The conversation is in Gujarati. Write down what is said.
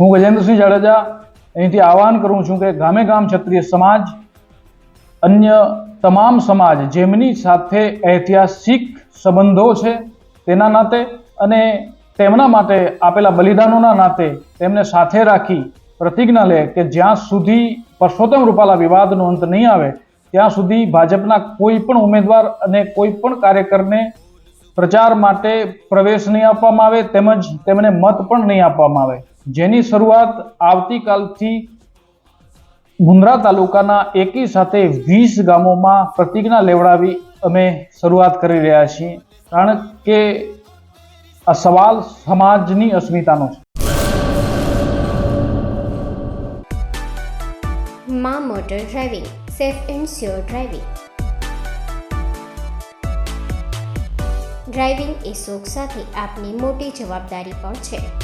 હું ગજેન્દ્રસિંહ જાડેજા અહીંથી આહવાન કરું છું કે ગામે ગામ ક્ષત્રિય સમાજ, અન્ય તમામ સમાજ જેમની સાથે ઐતિહાસિક સંબંધો છે તેના નાતે અને તેમના માટે આપેલા બલિદાનોના નાતે તેમને સાથે રાખી પ્રતિજ્ઞા લે કે જ્યાં સુધી પરસોત્તમ રૂપાલા વિવાદનો અંત નહીં આવે, ત્યાં સુધી ભાજપના કોઈ પણ ઉમેદવાર અને કોઈ પણ કાર્યકરને પ્રચાર માટે પ્રવેશ નહીં આપવામાં આવે તેમજ તેમને મત પણ નહીં આપવામાં આવે. જેની શરૂઆત આવતીકાલથી મુન્દ્રા તાલુકાના એકી સાથે વીસ ગામોમાં પ્રતિજ્ઞા લેવડાવી અમે શરૂઆત કરી રહ્યા છીએ. કારણ કે આ સવાલ સમાજની અસ્મિતાનો છે. મા motor driving, safe and sure driving. Driving એ શોખ સાથે આપની મોટી જવાબદારી પણ છે.